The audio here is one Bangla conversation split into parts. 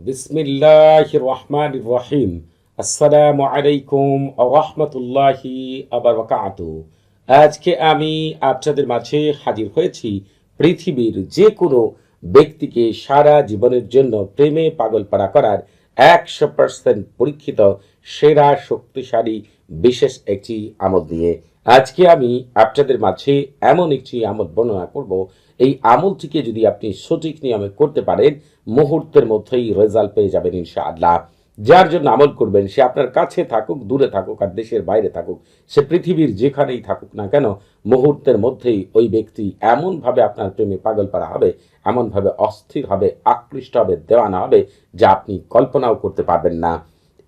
বিসমিল্লাহ রহমান রহিম আসসালামু আলাইকুম রহমতুল্লাহি আবরকাত আজকে আমি আপনাদের মাঝে হাজির হয়েছি পৃথিবীর যে কোনো ব্যক্তিকে সারা জীবনের জন্য প্রেমে পাগল পাড়া করার একশো পার্সেন্ট পরীক্ষিত, সেরা, শক্তিশালী, বিশেষ একটি আমল নিয়ে আজকে আমি আপনাদের মাঝে এমন একটি আমল বর্ণনা করব। এই আমলটিকে যদি আপনি সঠিক নিয়মে করতে পারেন, মুহূর্তের মধ্যেই রেজাল্ট পেয়ে যাবেন ইনশাআল্লাহ। যার জন্য আমল করবেন, সে আপনার কাছে থাকুক, দূরে থাকুক আর দেশের বাইরে থাকুক। সে পৃথিবীর যেখানেই থাকুক না কেন, মুহূর্তের মধ্যেই ওই ব্যক্তি এমনভাবে আপনার প্রেমে পাগল পারা হবে, এমনভাবে অস্থির হবে, আকৃষ্ট হবে, দেওয়ানা হবে, যা আপনি কল্পনাও করতে পারবেন না।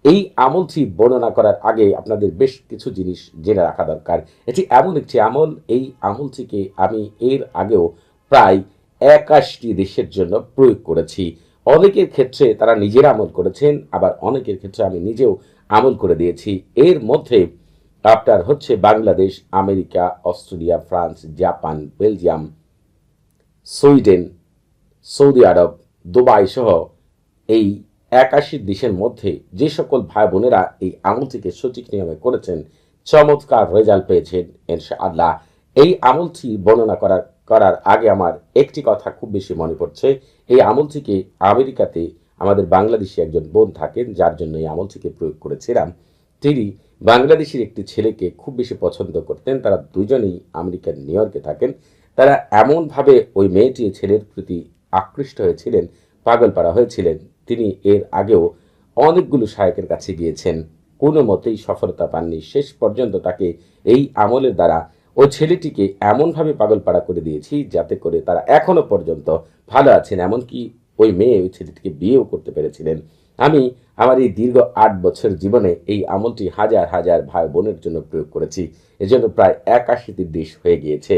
এই আমলটি বর্ণনা করার আগে আপনাদের বেশ কিছু জিনিস জেনে রাখা দরকার। এটি এমন একটি আমল, এই আমলটিকে আমি এর আগেও প্রায় একাশটি দেশের জন্য প্রয়োগ করেছি। অনেকের ক্ষেত্রে তারা নিজেরা আমল করেছেন, আবার অনেকের ক্ষেত্রে আমি নিজেও আমল করে দিয়েছি। এর মধ্যে আপনার হচ্ছে Bangladesh, America, Australia, France, Japan, Belgium, Sweden, Saudi Arab, Dubai সহ এই একাশি দেশের মধ্যে যে সকল ভাই বোনেরা এই আমলটিকে সঠিক নিয়মে করেছেন, চমৎকার রেজাল্ট পেয়েছেন ইনশাআল্লাহ এই আমলটি বর্ণনা করার করার আগে আমার একটি কথা খুব বেশি মনে পড়ছে। এই আমলটিকে আমেরিকাতে আমাদের বাংলাদেশি একজন বোন থাকেন, যার জন্য এই আমলটিকে প্রয়োগ করেছিলাম। তিনি বাংলাদেশের একটি ছেলেকে খুব বেশি পছন্দ করতেন। তারা দুজনেই আমেরিকার নিউ ইয়র্কে থাকেন। তারা এমনভাবে ওই মেয়েটি ছেলের প্রতি আকৃষ্ট হয়েছিলেন পাগল পাড়া হয়েছিলেন। তিনি এর আগেও অনেকগুলো শায়কের কাছে গিয়েছেন। কোনো মতেই সফলতা পাননি। শেষ পর্যন্ত তাকে এই আমলের দ্বারা ওই ছেলেটিকে এমনভাবে পাগল পাড়া করে দিয়েছি যাতে করে তারা এখনও পর্যন্ত ভালো আছেন। এমনকি ওই মেয়ে ওই ছেলেটিকে বিয়েও করতে পেরেছিলেন। আমি আমার এই দীর্ঘ আট বছর জীবনে এই আমলটি হাজার হাজার ভাই বোনের জন্য প্রয়োগ করেছি। এজন্য প্রায় একাশিটি দেশ হয়ে গিয়েছে।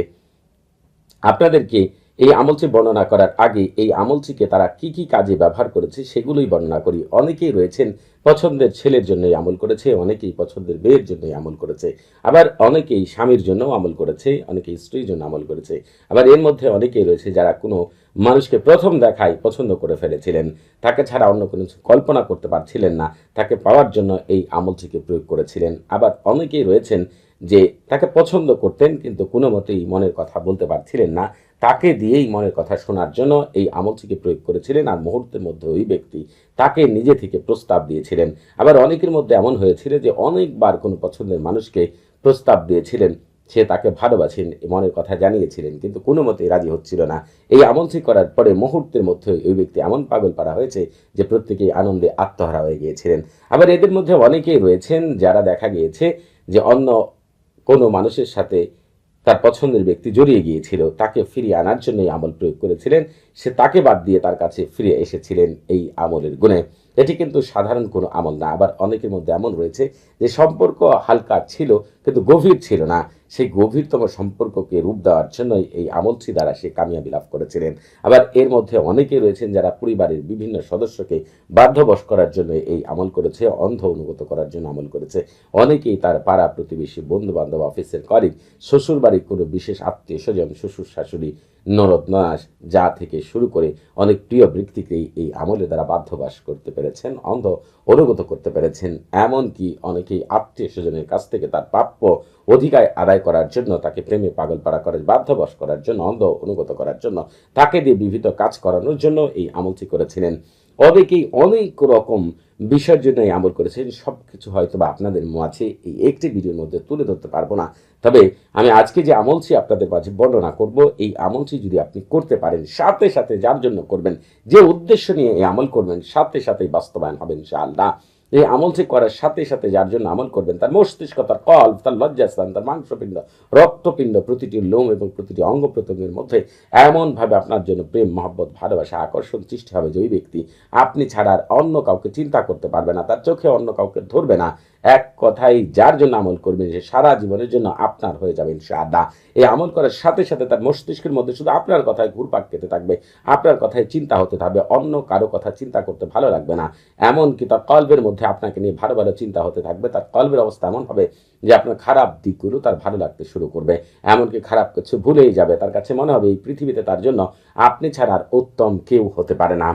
আপনাদেরকে এই আমলটি বর্ণনা করার আগে এই আমলটিকে তারা কি কি কাজে ব্যবহার করেছে সেগুলোই বর্ণনা করি। অনেকেই রয়েছেন পছন্দের ছেলের জন্যই আমল করেছে, অনেকেই পছন্দের মেয়ের জন্যই আমল করেছে। আবার অনেকেই স্বামীর জন্যও আমল করেছে, অনেকেই স্ত্রীর জন্য আমল করেছে। আবার এর মধ্যে অনেকেই রয়েছে যারা কোনো মানুষকে প্রথম দেখায় পছন্দ করে ফেলেছিলেন। তাকে ছাড়া অন্য কোনো কল্পনা করতে পারছিলেন না। তাকে পাওয়ার জন্য এই আমলটিকে প্রয়োগ করেছিলেন। আবার অনেকেই রয়েছেন যে তাকে পছন্দ করতেন কিন্তু কোনো মতেই মনের কথা বলতে পারছিলেন না। তাকে দিয়েই মনের কথা শোনার জন্য এই আমলটিকে প্রয়োগ করেছিলেন আর মুহূর্তের মধ্যে ওই ব্যক্তি তাকে নিজে থেকে প্রস্তাব দিয়েছিলেন। আবার অনেকের মধ্যে এমন হয়েছিল যে অনেকবার কোনো পছন্দের মানুষকে প্রস্তাব দিয়েছিলেন, সে তাকে ভালোবাসেন মনের কথা জানিয়েছিলেন, কিন্তু কোনো মতেই রাজি হচ্ছিল না। এই আমলটি করার পরে মুহূর্তের মধ্যে ওই ব্যক্তি এমন পাগল পারা হয়েছে যে প্রত্যেকেই আনন্দে আত্মহারা হয়ে গিয়েছিলেন। আবার এদের মধ্যে অনেকেই রয়েছেন যারা দেখা গিয়েছে যে অন্য কোনো মানুষের সাথে তার পছন্দের ব্যক্তি জড়িয়ে গিয়েছিল, তাকে ফিরিয়ে আনার জন্যই আমল প্রয়োগ করেছিলেন, সে তাকে বাদ দিয়ে তার কাছে ফিরে এসেছিলেন এই আমলের গুণে। এটি কিন্তু সাধারণ কোনো আমল না। আবার অনেকের মধ্যে এমন রয়েছে যে সম্পর্ক হালকা ছিল কিন্তু গভীর ছিল না। সেই গভীরতম সম্পর্ককে রূপ দেওয়ার জন্যই এই আমলটি দ্বারা সে কামিয়াবি লাভ করেছিলেন। আবার এর মধ্যে অনেকে রয়েছেন যারা পরিবারের বিভিন্ন সদস্যকে বাধ্যবশ করার জন্য এই আমল করেছে, অন্ধ অনুগত করার জন্য আমল করেছে। অনেকেই তার পাড়া প্রতিবেশী বন্ধু বান্ধব অফিসের কলিগ শ্বশুর বাড়ির কোনো বিশেষ আত্মীয় স্বজন শ্বশুর শাশুড়ি নরদ নয়াস যা থেকে শুরু করে অনেক প্রিয় বৃত্তিকেই এই আমলের দ্বারা বাধ্যবাস করতে পেরেছেন, অন্ধ অনুগত করতে পেরেছেন। এমনকি অনেকেই আত্মীয় স্বজনের কাছ থেকে তার প্রাপ্য অধিকার আদায় করার জন্য, তাকে প্রেমে পাগল পাড়া করে বাধ্যবাস করার জন্য, অন্ধ অনুগত করার জন্য, তাকে দিয়ে বিভিন্ন কাজ করানোর জন্য এই আমলটি করেছিলেন। অনেকেই অনেক রকম বিষয়ের জন্য এই আমল করেছেন সব কিছু হয়তো বা আপনাদের মাঝে এই একটি ভিডিওর মধ্যে তুলে ধরতে পারব না। তবে আমি আজকে যে আমলটি আপনাদের মাঝে বর্ণনা করব, এই আমলটি যদি আপনি করতে পারেন, সাথে সাথে যার জন্য করবেন, যে উদ্দেশ্য নিয়ে এই আমল করবেন, সাথে সাথেই বাস্তবায়ন হবে ইনশাআল্লাহ। এই আমল ঠিক করার সাথে সাথে যার জন্য আমল করবেন, তার মস্তিষ্ক, তার কল্প, তার লজ্জাস্থান, তার মাংসপিণ্ড, রক্তপিণ্ড, প্রতিটি লোম এবং প্রতিটি অঙ্গ প্রত্যঙ্গের মধ্যে এমনভাবে আপনার জন্য প্রেম, মহব্বত, ভালোবাসা, আকর্ষণ সৃষ্টি হবে। যে ওই ব্যক্তি আপনি ছাড়া আর অন্য কাউকে চিন্তা করতে পারবে না, তার চোখে অন্য কাউকে ধরবে না। এক কথাই যার জন্য আমল করবেন সে সারা জীবনের জন্য আপনার হয়ে যাবেন সে আদা এই আমল করার সাথে সাথে তার মস্তিষ্কের মধ্যে শুধু আপনার কথায় ঘুরপাক খেতে থাকবে, আপনার কথায় চিন্তা হতে থাকবে, অন্য কারও কথা চিন্তা করতে ভালো লাগবে না। এমনকি তার কল্পের মধ্যে আপনাকে নিয়ে ভালো ভালো চিন্তা হতে থাকবে, তার কল্পের অবস্থা এমন হবে যে আপনার খারাপ দিকগুলো তার ভালো লাগতে শুরু করবে। এমনকি খারাপ কিছু ভুলেই যাবে, তার কাছে মনে হবে এই পৃথিবীতে তার জন্য আপনি ছাড়া আর উত্তম কেউ হতে পারে না।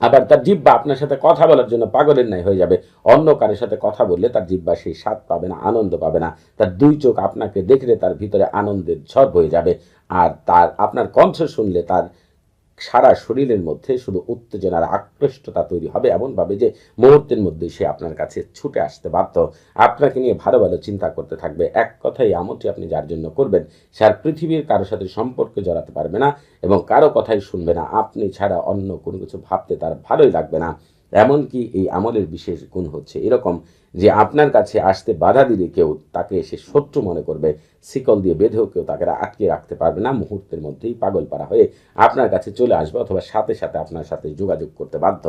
আবার তার জিব্বা আপনার সাথে কথা বলার জন্য পাগলের ন্যায় হয়ে যাবে। অন্য কারের সাথে কথা বললে তার জিব্বা সেই স্বাদ পাবে না, আনন্দ পাবে না। তার দুই চোখ আপনাকে দেখলে তার ভিতরে আনন্দের ঝড় বয়ে যাবে। আর তার, আপনার কণ্ঠ শুনলে তার সারা শরীরের মধ্যে শুধু উত্তেজনার আকৃষ্টতা তৈরি হবে এমনভাবে যে মুহূর্তের মধ্যে সে আপনার কাছে ছুটে আসতে বাধ্য। আপনাকে নিয়ে ভালো ভালো চিন্তা করতে থাকবে। এক কথাই আমলটি আপনি যার জন্য করবেন, সে আর পৃথিবীর কারোর সাথে সম্পর্কে জড়াতে পারবে না এবং কারও কথাই শুনবে না। আপনি ছাড়া অন্য কোনো কিছু ভাবতে তার ভালোই লাগবে না। এমনকি এই আমলের বিশেষ গুণ হচ্ছে এরকম যে আপনার কাছে আসতে বাধা দিলে কেউ তাকে এসে শত্রু মনে করবে। শিকল দিয়ে বেঁধেও কেউ তাকে আটকে রাখতে পারবে না। মুহূর্তের মধ্যেই পাগল পারা হয়ে আপনার কাছে চলে আসবে অথবা সাথে সাথে আপনার সাথে যোগাযোগ করতে বাধ্য।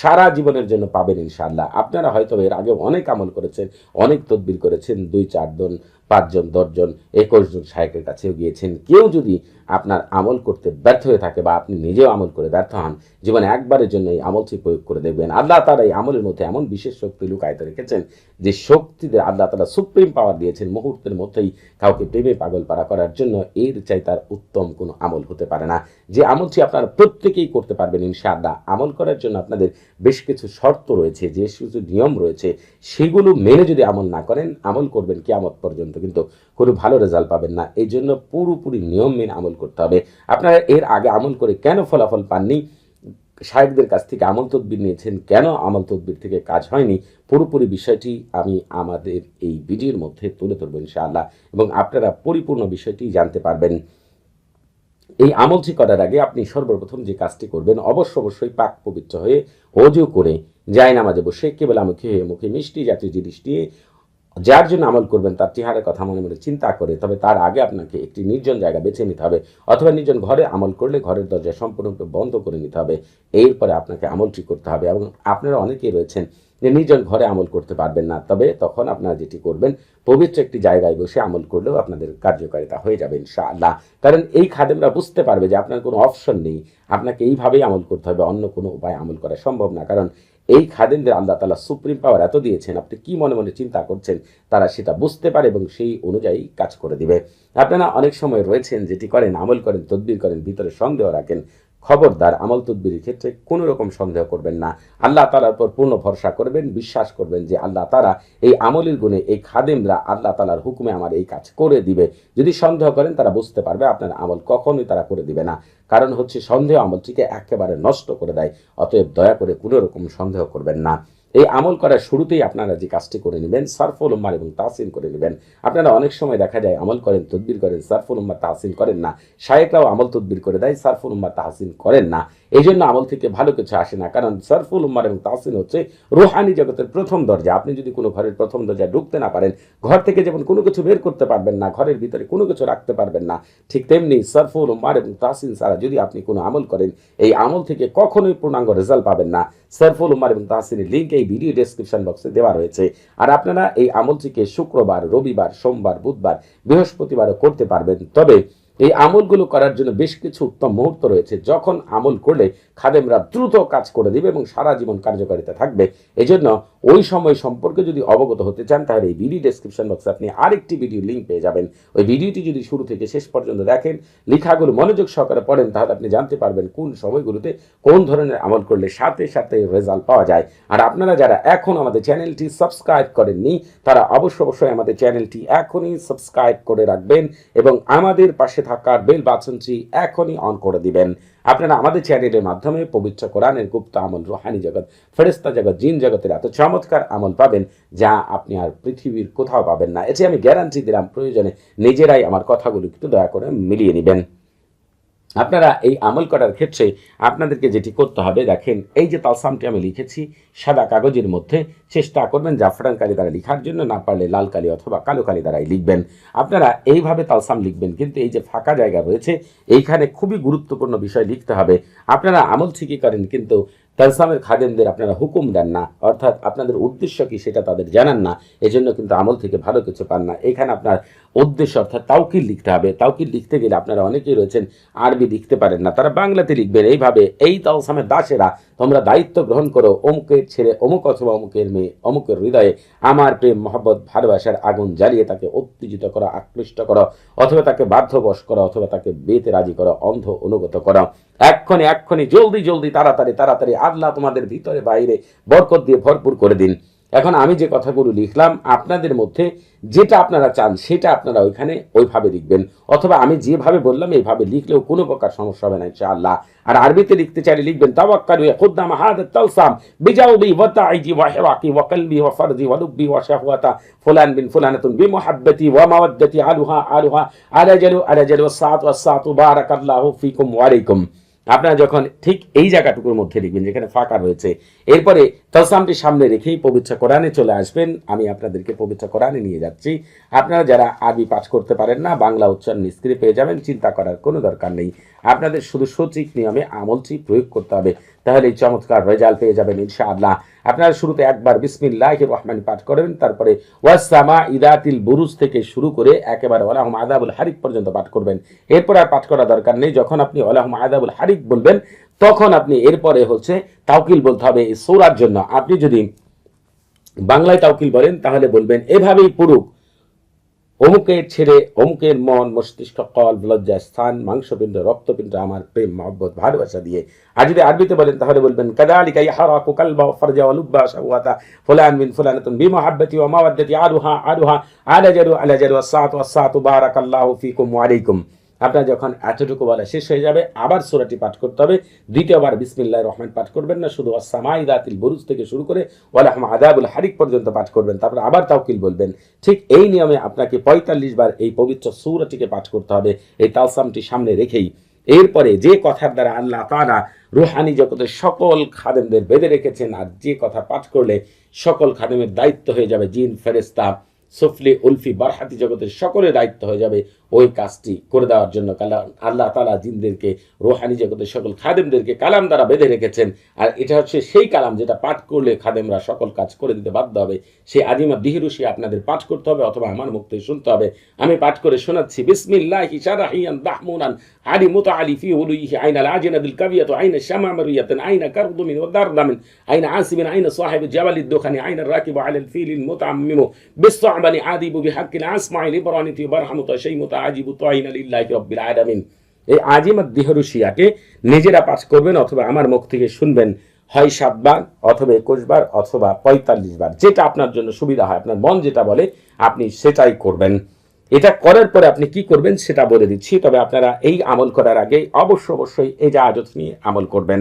সারা জীবনের জন্য পাবেন ইনশাআল্লাহ। আপনারা হয়তো এর আগে অনেক আমল করেছেন, অনেক তদবির করেছেন। দুই চারজন পাঁচজন দশজন একুশ জন শায়কের কাছেও গিয়েছেন। কেউ যদি আপনার আমল করতে ব্যর্থ হয়ে থাকে বা আপনি নিজেও আমল করে ব্যর্থ হন, জীবনে একবারের জন্য এই আমলটি প্রয়োগ করে দেখবেন। আল্লাহ তারা এই আমলের মধ্যে এমন বিশেষ শক্তি লুকায়িত রেখেছেন যে শক্তিদের আল্লাহ তারা সুপ্রিম পাওয়ার দিয়েছেন। মুহূর্তের মধ্যেই কাউকে প্রেমে পাগল পাড়া করার জন্য, এর চাই তার উত্তম কোনো আমল হতে পারে না। যে আমলটি আপনারা প্রত্যেকেই করতে পারবেন ইনশাআল্লাহ। আমল করার জন্য আপনাদের বেশ কিছু শর্ত রয়েছে, যে কিছু নিয়ম রয়েছে, সেগুলো মেনে যদি আমল না করেন, আমল করবেন কিয়ামত পর্যন্ত। কিন্তু কোনো ভালো রেজাল্ট পাবেন না। এই জন্য পুরোপুরি নিয়ম মেনে আমল করতে হবে। আপনারা এর আগে আমল করে কেন ফলাফল পাননি? শায়কদের কাছ থেকে আমল তদবির নিয়েছেন। কেন আমল তদবির থেকে কাজ হয়নি? পুরোপুরি বিষয়টি আমি আমাদের এই ভিডিওর মধ্যে তুলে ধরবো ইনশাআল্লাহ এবং আপনারা পরিপূর্ণ বিষয়টি জানতে পারবেন। এই আমলটি করার আগে আপনি সর্বপ্রথম যে কাজটি করবেন, অবশ্য অবশ্যই পাক পবিত্র হয়ে অজু করে যায় নামাজে বসে কেবল মুখে হয়ে মুখে মিষ্টি জাতীয় জিনিস দিয়ে যার জন্য আমল করবেন, তার চেহারার কথা মনে মনে চিন্তা করে, তবে তার আগে আপনাকে একটি নির্জন জায়গা বেছে নিতে হবে, অথবা নির্জন ঘরে আমল করলে ঘরের দরজা সম্পূর্ণরূপে বন্ধ করে নিতে হবে। এরপরে আপনাকে আমলটি করতে হবে এবং আপনারা অনেকেই রয়েছেন যে নির্জন ঘরে আমল করতে পারবেন না, তবে তখন আপনারা যেটি করবেন, পবিত্র একটি জায়গায় বসে আমল করলেও আপনাদের কার্যকারিতা হয়ে যাবে, ইনশাআল্লাহ। কারণ এই খাদেমরা বুঝতে পারবে যে আপনার কোনো অপশন নেই, আপনাকে এইভাবেই আমল করতে হবে, অন্য কোনো উপায় আমল করা সম্ভব না, কারণ এই খাদেমদের আল্লাহ তালা সুপ্রিম পাওয়ার এত দিয়েছেন, আপনি কি মনে মনে চিন্তা করছেন? তারা সেটা বুঝতে পারে এবং সেই অনুযায়ী কাজ করে দিবে। আপনারা অনেক সময় রয়েছেন, যেটি করেন, আমল করেন, তদবির করেন, ভিতরে সন্দেহ রাখেন। খবরদার আমল তদ্বির ক্ষেত্রে কোনো রকম সন্দেহ করবেন না। আল্লাহ তালার উপর পূর্ণ ভরসা করবেন, বিশ্বাস করবেন যে আল্লাহ তারা এই আমলের গুণে, এই খাদেমরা আল্লাহ তালার হুকুমে আমার এই কাজ করে দিবে। যদি সন্দেহ করেন, তারা বুঝতে পারবে আপনার আমল কখনোই তারা করে দিবে না। কারণ হচ্ছে সন্দেহ আমলটিকে একেবারে নষ্ট করে দেয়, অতএব দয়া করে কোনো রকম সন্দেহ করবেন না। এই আমল করার শুরুতেই আপনারা যে কাজটি করে নেবেন, সারফুল উম্মার এবং তাহসিন করে নেবেন। আপনারা অনেক সময় দেখা যায় আমল করেন, তদবির করেন, সারফুল উম্মার তাহসিন করেন না। শায়েকরাও আমল তদবির করে দেয়, সারফুল উম্মার তাহসিন করেন না। এই জন্য আমল থেকে ভালো কিছু আসে না, কারণ সারফুল উম্মার এবং তাহসিন হচ্ছে রুহানি জগতের প্রথম দরজা। আপনি যদি কোনো ঘরের প্রথম দরজায় ঢুকতে না পারেন, ঘর থেকে যেমন কোনো কিছু বের করতে পারবেন না, ঘরের ভিতরে কোনো কিছু রাখতে পারবেন না, ঠিক তেমনি সারফুল উম্মার এবং তাহসিন ছাড়া যদি আপনি কোনো আমল করেন, এই আমল থেকে কখনোই পূর্ণাঙ্গ রেজাল্ট পাবেন না। সারফুল উম্মার এবং তাহসিনের লিঙ্ক এই ভিডিও ডেসক্রিপশন বক্সে দেওয়া রয়েছে। আর আপনারা এই আমলটিকে শুক্রবার, রবিবার, সোমবার, বুধবার, বৃহস্পতিবারও করতে পারবেন। তবে এই আমলগুলো করার জন্য বেশ কিছু উত্তম মুহূর্ত রয়েছে। যখন আমল করলে খাদেমরা দ্রুত কাজ করে দিবে এবং সারা জীবন কার্যকারিতা থাকবে। এই জন্য ওই সময় সম্পর্কে যদি অবগত হতে চান, তাহলে এই ভিডিও ডেসক্রিপশন বক্সে আপনি আরেকটি ভিডিও লিঙ্ক পেয়ে যাবেন। ওই ভিডিওটি যদি শুরু থেকে শেষ পর্যন্ত দেখেন, লেখাগুলো মনোযোগ সহকারে পড়েন, তাহলে আপনি জানতে পারবেন কোন সময়গুলোতে কোন ধরনের আমল করলে সাথে সাথে রেজাল্ট পাওয়া যায়। আর আপনারা যারা এখন আমাদের চ্যানেলটি সাবস্ক্রাইব করেননি, তারা অবশ্য অবশ্যই আমাদের চ্যানেলটি এখনই সাবস্ক্রাইব করে রাখবেন এবং আমাদের পাশে থাকার বেল বাটনটি এখনই অন করে দিবেন। আপনারা আমাদের চ্যানেলের মাধ্যমে পবিত্র কোরআনের গুপ্ত আমল, রোহানি জগৎ ফেরেস্তা জগৎ, জিন জগতের এত চমৎকার আমল পাবেন যা আপনি আর পৃথিবীর কোথাও পাবেন না। এতে আমি গ্যারান্টি দিলাম, প্রয়োজনে নিজেরাই আমার কথাগুলো একটু দয়া করে মিলিয়ে নেবেন। আপনারা এই আমল করার ক্ষেত্রে আপনাদেরকে যেটি করতে হবে, দেখেন, এই যে তালসামটি আমি লিখেছি, সাদা কাগজের মধ্যে চেষ্টা করবেন জাফরান কালি দ্বারা লিখার জন্য, না পারলে লাল কালি অথবা কালো কালি দ্বারাই লিখবেন। আপনারা এইভাবে তালসাম লিখবেন, কিন্তু এই যে ফাঁকা জায়গা রয়েছে, এইখানে খুবই গুরুত্বপূর্ণ বিষয় লিখতে হবে। আপনারা আমল ঠিকই করেন, কিন্তু তালসামের খাদেমদের আপনারা হুকুম দেন না, অর্থাৎ আপনাদের উদ্দেশ্য কি সেটা তাদের জানান না, এজন্য কিন্তু আমল থেকে ভালো কিছু পান না। এখানে আপনার উদ্দেশ্য, অর্থাৎ তাউকিল লিখতে হবে। তাউকিল লিখতে গেলে আপনারা অনেকেই রয়েছেন, আরবি লিখতে পারেন না, তারা বাংলাতে লিখবেন। এইভাবে এই তালসামের দাসেরা, তোমরা দায়িত্ব গ্রহণ করো, অমুকের ছেলে, অমুক অথবা অমুকের মেয়ে, অমুকের হৃদয়ে আমার প্রেম, মহব্বত, ভালোবাসার আগুন জ্বালিয়ে তাকে উত্তেজিত করো, আকৃষ্ট করো, অথবা তাকে বাধ্যবশ করো, অথবা তাকে বেতে রাজি করো, অন্ধ অনুগত করো। এক্ষণে এক্ষণে, জলদি জলদি, তাড়াতাড়ি তাড়াতাড়ি আল্লাহ তোমাদের ভিতরে বাইরে বরকত দিয়ে ভরপুর করে দিন। এখন আমি যে কথাগুলো লিখলাম, আপনাদের মধ্যে যেটা আপনারা চান সেটা আপনারা ওইখানে ওইভাবে লিখবেন। অথবা আমি যেভাবে বললাম, এইভাবে লিখলেও কোনো প্রকার সমস্যা হবে না ইনশাআল্লাহ। আর আরবিতে লিখতে চাইলে লিখবেন, তাওয়াক্কালু ওয়া ওয়া ওয়া ওয়া ওয়া ওয়া ওয়া আলুহা আলাজালু আলাজালু সাআতু ওয়াস সাআতু বারাকাল্লাহু ফিকুম ওয়া আলাইকুম। আপনারা যখন ঠিক এই জায়গাটুকুর মধ্যে লিখবেন যেখানে ফাঁকা রয়েছে এরপরে তলসামটি সামনে রেখেই পবিত্র কোরআনে চলে আসবেন। আমি আপনাদেরকে পবিত্র কোরআনে নিয়ে যাচ্ছি। আপনারা যারা আরবি পাঠ করতে পারেন না, বাংলা উচ্চারণ স্ক্রিপ্ট পেয়ে যাবেন, চিন্তা করার কোনো দরকার নেই। আপনাদের শুধু সঠিক নিয়মে আমলটি প্রয়োগ করতে হবে। তাহলে এই চমৎকার রেজাল্ট পেয়ে যাবেন ইনশাআল্লাহ। আপনারা শুরুতে একবার বিসমিল্লাহ রহমান পাঠ করবেন, তারপরে ওয়াসামা ইদাতিল বুরুজ থেকে শুরু করে একেবারে ওলাহম আদাবুল হারিক পর্যন্ত পাঠ করবেন। এরপর আর পাঠ করা দরকার নেই। যখন আপনি ওলাহম আদাবুল হারিক বলবেন তখন আপনি এরপরে হচ্ছে তাওকিল বলতে হবে সৌরার জন্য। আপনি যদি বাংলায় তাওকিল বলেন, তাহলে বলবেন, এভাবেই পুরুক অমুকের ছেড়ে অমুকের মন, মস্তিষ্ক কল লজ্জা, স্থান, মাংসপিণ্ড, রক্তপিণ্ড, আমার প্রেম, মহব্বত, ভালোবাসা দিয়ে। আর যদি আরবিতে বলেন, তাহলে বলবেন কাদালিকা ওয়া ফারজা ওয়া লুব্বা শাহওয়াতা ফুলান মিন ফুলানাতুন বিমুহাব্বতি ওয়া মাওয়াদ্দাতি আলুহা আলুহা আলাজারু আলাজারু ফিকুম ওয়া আপনার যখন এতটুকু বলা শেষ হয়ে যাবে, আবার সূরাটি পাঠ করতে হবে। দ্বিতীয়বার বিসমিল্লাহির রহমান পাঠ করবেন না, শুধু আস-সামাই দাতিল বুরুজ থেকে শুরু করে ওয়ালাহম আদাবুল হারিক পর্যন্ত পাঠ করবেন, তারপর আবার তাওকিল বলবেন। ঠিক এই নিয়মে আপনাকে পঁয়তাল্লিশ বার এই পবিত্র সূরাটিকে পাঠ করতে হবে, এই তালসামটি সামনে রেখেই। এরপরে যে কথার দ্বারা আল্লাহ তাআলা রুহানি জগতের সকল খাদেমদের বেঁধে রেখেছেন, আর যে কথা পাঠ করলে সকল খাদেমের দায়িত্ব হয়ে যাবে, জিন ফেরেস্তা সুফলি, উলফি, বারহাতি জগতের সকলের দায়িত্ব হয়ে যাবে। ওই কাজটি করে দেওয়ার জন্য আল্লাহ তালা জিনদেরকে, রোহানি জগতের সকল খাদেমদেরকে কালাম দ্বারা বেঁধে রেখেছেন। আর এটা হচ্ছে সেই কালাম যেটা পাঠ করলে খাদেমরা সকল কাজ করে দিতে বাধ্য হবে। সেই আজিমা দিহিরুশি আপনাদের পাঠ করতে হবে অথবা আমার থেকে শুনতে হবে। আমি পাঠ করে শোনাচ্ছি। বিসমিল্লাহি দাহমুনান আলি মুতা আলি ফি উলুইহি আইনা আলাজিনা বিল কাবিয়াতু আইনা শামামারিয়াতান আইনা কারদুমিন দারদামিন আইনা আসিমিন আইনা সাহিব জাবালিদ দুখানি আইনা রাকিব আলা আল ফিলিল মুতাআম্মিমু বিসসাবানি আদিবু বিহাক্কিল আসমাইল বারহামুতা শাইমুতা আজিবু তাইনা এই দিহরুশিয়াকে নিজেরা পাঠ করবেন অথবা আমার মুখ থেকে শুনবেন হয় সাতবার অথবা একুশ বার অথবা পঁয়তাল্লিশ বার। যেটা আপনার জন্য সুবিধা হয়, আপনার মন যেটা বলে, আপনি সেটাই করবেন। এটা করার পরে আপনি কি করবেন সেটা বলে দিচ্ছি, তবে আপনারা এই আমল করার আগে অবশ্য অবশ্যই এই জাহাজত নিয়ে আমল করবেন।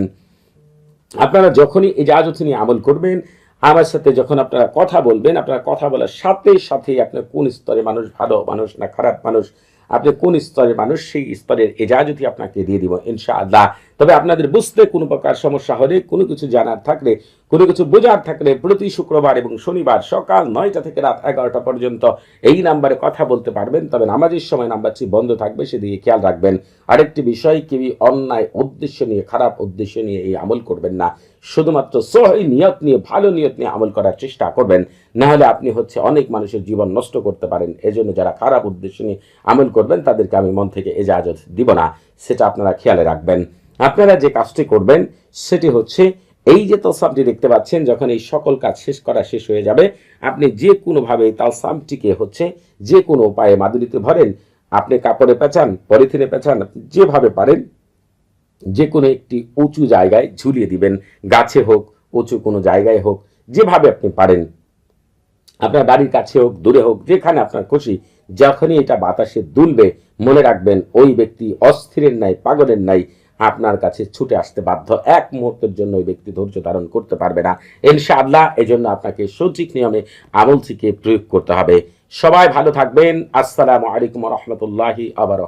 আপনারা যখনই এই জাহাজত নিয়ে আমল করবেন আমার সাথে যখন আপনারা কথা বলবেন, আপনারা কথা বলার সাথে সাথে আপনার কোন স্তরে মানুষ, ভালো মানুষ না খারাপ মানুষ, আপনি কোন স্তরের মানুষ, সেই স্তরের এজাজতি আপনাকে দিয়ে দিব ইনশাআল্লাহ। তবে আপনাদের বুঝতে কোনো প্রকার সমস্যা হলে কোনো কিছু জানার থাকলে, কোনো কিছু বোঝার থাকলে প্রতি শুক্রবার এবং শনিবার সকাল নয়টা থেকে রাত এগারোটা পর্যন্ত এই নাম্বারে কথা বলতে পারবেন। তবে নামাজের সময় নাম্বারটি বন্ধ থাকবে সেদিকে খেয়াল রাখবেন। আরেকটি বিষয়, কেউই অন্যায় উদ্দেশ্য নিয়ে, খারাপ উদ্দেশ্য নিয়ে এই আমল করবেন না। শুধুমাত্র সহি নিয়ত নিয়ে, ভালো নিয়ত নিয়ে আমল করার চেষ্টা করবেন। না হলে আপনি হচ্ছে অনেক মানুষের জীবন নষ্ট করতে পারেন। এজন্য যারা খারাপ উদ্দেশ্য নিয়ে আমল করবেন, তাদেরকে আমি মন থেকে এজাজত দিব না। সেটা আপনারা খেয়ালে রাখবেন। আপনারা যে কাজটি করবেন, সেটি হচ্ছে এই যে তালসামটি দেখতে পাচ্ছেন, যখন এই সকল কাজ শেষ করা শেষ হয়ে যাবে, আপনি যে কোনোভাবে এই তালসামটিকে হচ্ছে যে কোনো উপায়ে মাদুরিতে ভরেন, আপনি কাপড়ে পেঁচান, পলিথিনে পেঁচান যেভাবে পারেন, যে কোনো একটি উঁচু জায়গায় ঝুলিয়ে দিবেন, গাছে হোক, উঁচু কোনো জায়গায় হোক, যেভাবে আপনি পারেন। আপনার বাড়ির কাছে হোক, দূরে হোক, যেখানে আপনার খুশি, যখনই এটা বাতাসে দুলবে, মনে রাখবেন, ওই ব্যক্তি অস্থিরের নাই, পাগলের নাই আপনার কাছে ছুটে আসতে বাধ্য। এক মুহূর্তের জন্য ওই ব্যক্তি ধৈর্য ধারণ করতে পারবে না। ইনশাআল্লাহ, এজন্য আপনাকে সঠিক নিয়মে আমল থেকে প্রয়োগ করতে হবে। সবাই ভালো থাকবেন। আসসালামু আলাইকুম রহমতুল্লাহি আবার